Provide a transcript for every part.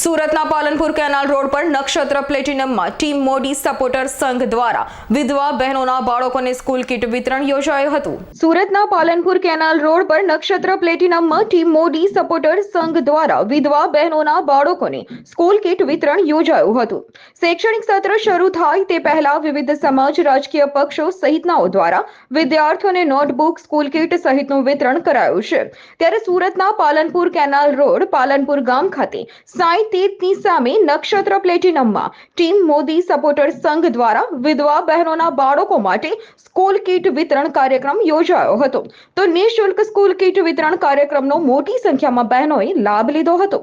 સુરતના Palanpur canal road પર નક્ષત્ર પ્લેટિનમમાં ટીમ મોડી સપોર્ટર સંઘ દ્વારા વિધવા બહેનોના બાળકોને સ્કૂલ કીટ વિતરણ યોજાયું હતું. સુરતના પાલનપુર કેનાલ રોડ પર નક્ષત્ર પ્લેટિનમમાં ટીમ મોડી સપોર્ટર સંઘ દ્વારા વિધવા બહેનોના બાળકોને સ્કૂલ કીટ વિતરણ યોજાયું હતું. શૈક્ષણિક સત્ર શરૂ થાય તે પહેલા વિવિધ સમાજ રાજકીય પક્ષો સહિતનાઓ દ્વારા વિદ્યાર્થીઓને નોટબુક, સ્કૂલ કીટ સહિતનું વિતરણ કરાયું છે. ત્યારે સુરતના પાલનપુર કેનાલ રોડ પાલનપુર ગામ ખાતે સાઈ તીર્થની સામે નક્ષત્ર પ્લેટિનમમાં ટીમ મોદી સપોર્ટર સંઘ દ્વારા વિધવા બહેનોના બાળકો માટે સ્કૂલ કીટ વિતરણ કાર્યક્રમ યોજાયો હતો. તો નિઃશુલ્ક સ્કૂલ કીટ વિતરણ કાર્યક્રમનો મોટી સંખ્યામાં બહેનોએ લાભ લીધો હતો.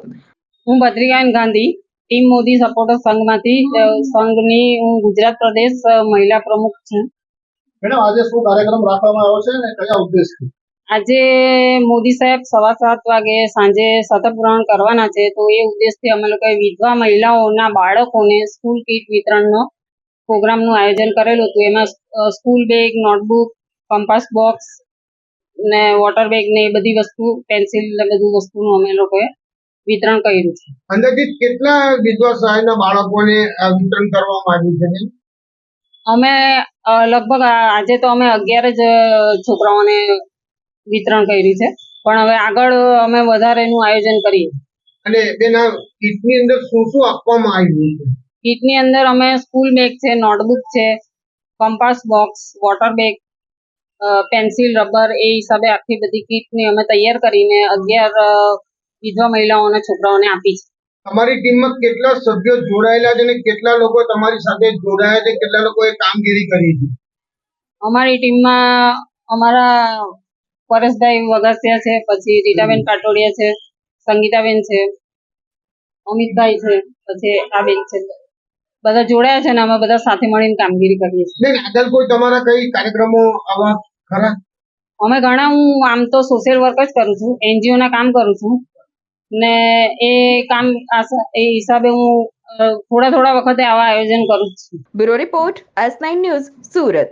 હું બદ્રિકાન ગાંધી ટીમ મોદી સપોર્ટર સંઘમાંથી સંઘની હું ગુજરાત પ્રદેશ મહિલા પ્રમુખ છું. મેડમ આજે શું કાર્યક્રમ રાખવામાં આવ્યો છે અને કયા ઉદ્દેશથી? આજે મોદી સાહેબ સવા સાત વાગે સાંજે શતપુરાણ કરવાના છે તો એ ઉદ્દેશથી અમે લોકોએ વિધવા મહિલાઓના બાળકોને સ્કૂલ કીટ વિતરણનો પ્રોગ્રામનું આયોજન કરેલું હતું. એમાં school bag notebook compass box ને વોટર બેગ ને એ બધી વસ્તુ પેન્સિલ ને બધું વસ્તુનું અમે લોકોએ વિતરણ કર્યું છે. અંદાજિત કેટલા વિધવા સહાયના બાળકોને વિતરણ કરવામાં આવ્યું છે અમે લગભગ આજે તો અમે અગિયાર જ છોકરાઓને વિતરણ કર્યું છે. પણ હવે આગળ અમે વધારે એનું આયોજન કરીએ. અને બેન આ કીટની અંદર શું શું આપવામાં આવ્યું છે? કીટની અંદર અમે સ્કૂલ બેગ છે નોટબુક છે compass box water bag pencil rubber એ હિસાબે આખી બધી કીટની અમે તૈયાર કરીને અગિયાર વિધવા મહિલાઓને છોકરાઓને આપી છે. તમારી ટીમમાં કેટલા સભ્યો જોડાયેલા છે અને કેટલા લોકો તમારી સાથે જોડાયા છે? કેટલા લોકોએ કામગીરી કરી છે? અમારી ટીમમાં અમારા પરેશભાઈ વગાસિયા છે પછી રીટાબેન પાટોડિયા છે સંગીતાબેન છે અમિતભાઈ છે પછી આ બેન છે. બધા જોડાયા છે ને અમે બધા સાથે મળીને કામગીરી કરીએ છીએ. આગળ કોઈ તમારા કઈ કાર્યક્રમો આવા ખરા? અમે ઘણા હું આમ તો સોશિયલ વર્ક જ કરું છું એનજીઓ ના કામ કરું છું. ને એ કામ આ- એ હિસાબે હું થોડા થોડા વખતે આવા આયોજન કરું છું. Bureau report S nine news Surat.